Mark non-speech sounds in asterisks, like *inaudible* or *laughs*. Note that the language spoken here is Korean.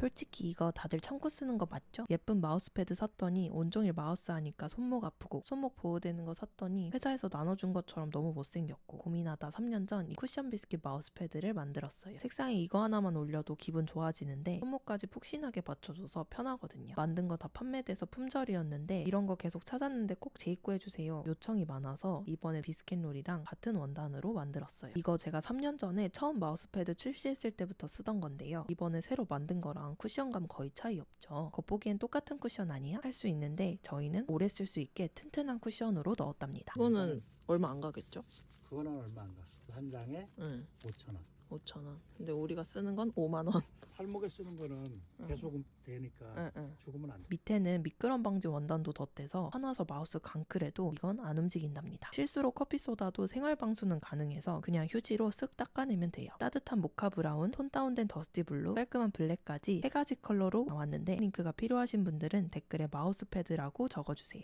솔직히 이거 다들 참고 쓰는 거 맞죠? 예쁜 마우스패드 샀더니 온종일 마우스 하니까 손목 아프고 손목 보호되는 거 샀더니 회사에서 나눠준 것처럼 너무 못생겼고 고민하다 3년 전 이 쿠션 비스킷 마우스패드를 만들었어요. 책상에 이거 하나만 올려도 기분 좋아지는데 손목까지 푹신하게 받쳐줘서 편하거든요. 만든 거 다 판매돼서 품절이었는데 이런 거 계속 찾았는데 꼭 재입고해주세요. 요청이 많아서 이번에 비스켓롤이랑 같은 원단으로 만들었어요. 이거 제가 3년 전에 처음 마우스패드 출시했을 때부터 쓰던 건데요. 이번에 새로 만든 거랑 쿠션감 거의 차이 없죠. 겉보기엔 똑같은 쿠션 아니야? 할 수 있는데 저희는 오래 쓸 수 있게 튼튼한 쿠션으로 넣었답니다. 이거는 얼마 안 가겠죠? 그거는 얼마 안 가. 한 장에 응, 5천 원. 5천 원. 근데 우리가 쓰는 건 5만 원. *laughs* 팔목에 쓰는 거는 계속 되니까 응, 응. 죽으면 안 돼. 밑에는 미끄럼 방지 원단도 덧대서 화나서 마우스 강클해도 이건 안 움직인답니다. 실수로 커피 쏟아도 생활 방수는 가능해서 그냥 휴지로 쓱 닦아내면 돼요. 따뜻한 모카 브라운, 톤 다운된 더스티 블루, 깔끔한 블랙까지 세 가지 컬러로 나왔는데 링크가 필요하신 분들은 댓글에 마우스 패드라고 적어주세요.